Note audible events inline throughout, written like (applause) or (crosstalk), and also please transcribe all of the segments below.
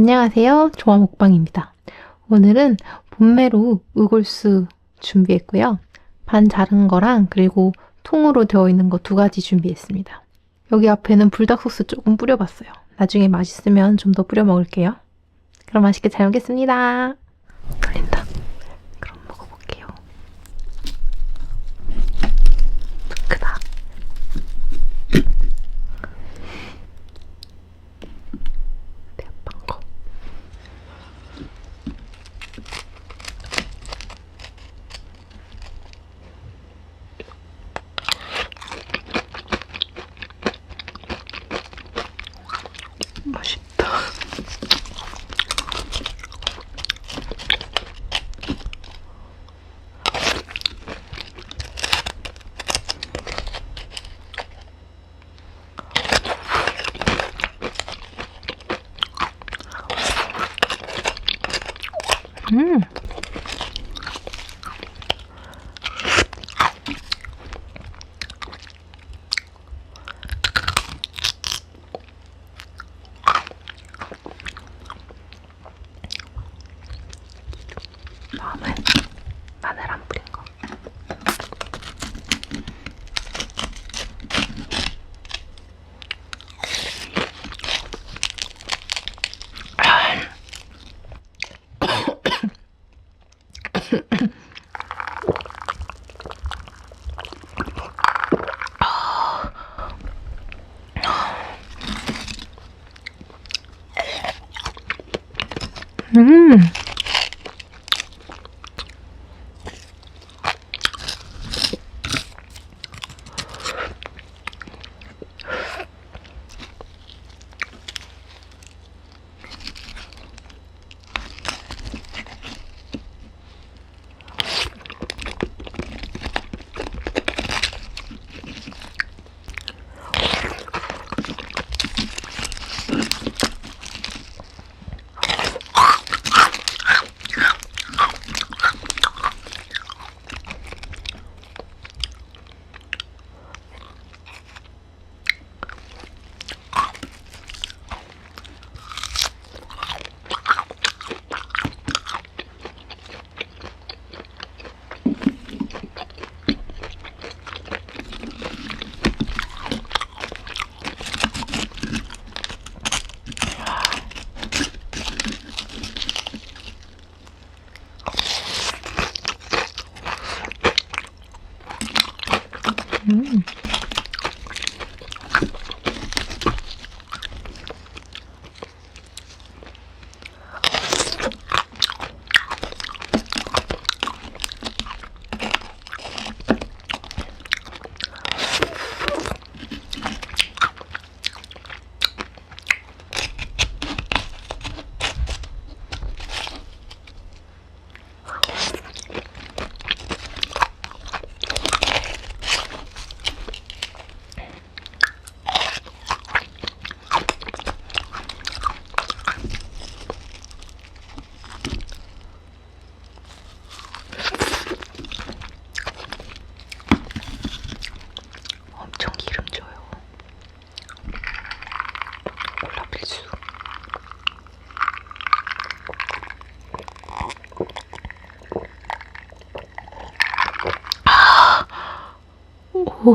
안녕하세요. 조화 먹방입니다. 오늘은 본메로 우골수 준비했고요. 반 자른 거랑 그리고 통으로 되어 있는 거 두 가지 준비했습니다. 여기 앞에는 불닭 소스 조금 뿌려봤어요. 나중에 맛있으면 좀 더 뿌려 먹을게요. 그럼 맛있게 잘 먹겠습니다. 그럼 먹어볼게요. 크다. 대빵 거. 맛있다. 음. 음. 음. 오,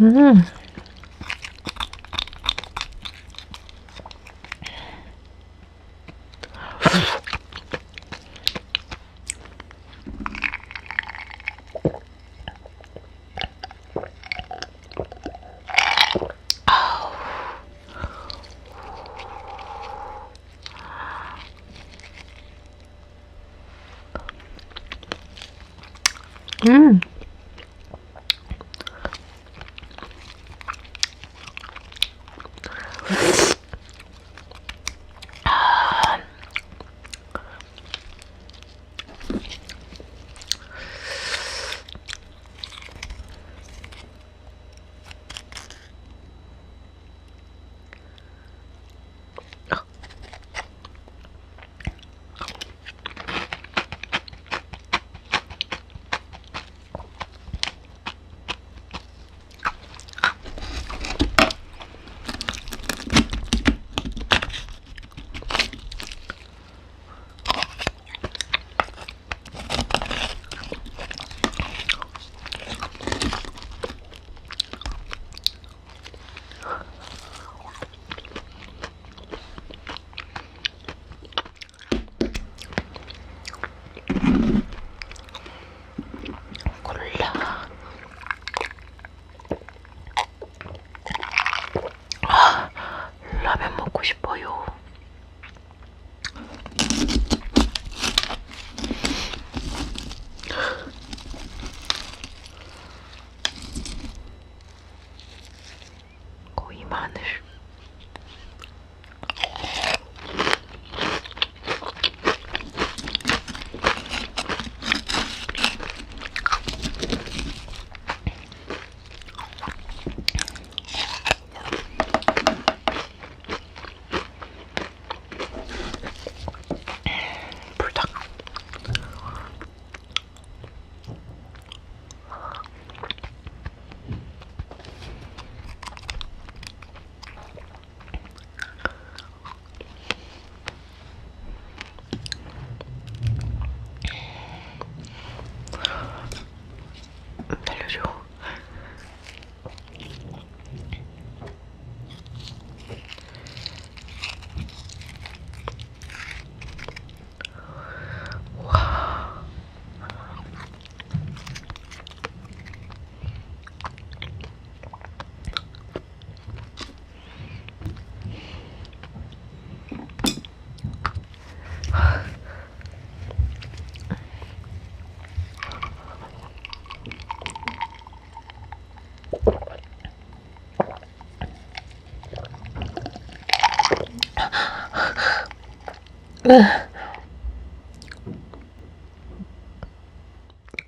음. 음. 라면 먹고 싶어요.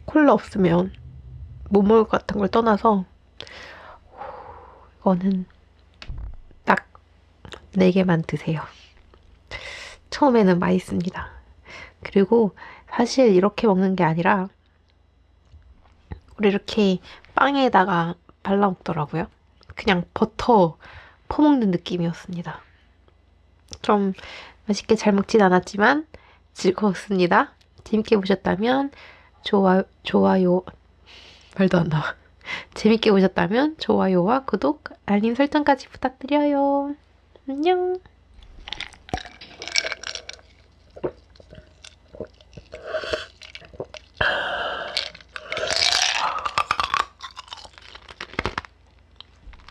콜라 없으면 못 먹을 것 같은 걸 떠나서 이거는 딱 4개만 드세요. 처음에는 맛있습니다. 그리고 사실 이렇게 먹는 게 아니라 우리 이렇게 빵에다가 발라 먹더라고요. 그냥 버터 퍼먹는 느낌이었습니다. 좀 맛있게 잘 먹진 않았지만 즐거웠습니다. 재밌게 보셨다면 좋아, 좋아요, 말도 안 나와. (laughs) 재밌게 보셨다면 좋아요와 구독, 알림 설정까지 부탁드려요. 안녕.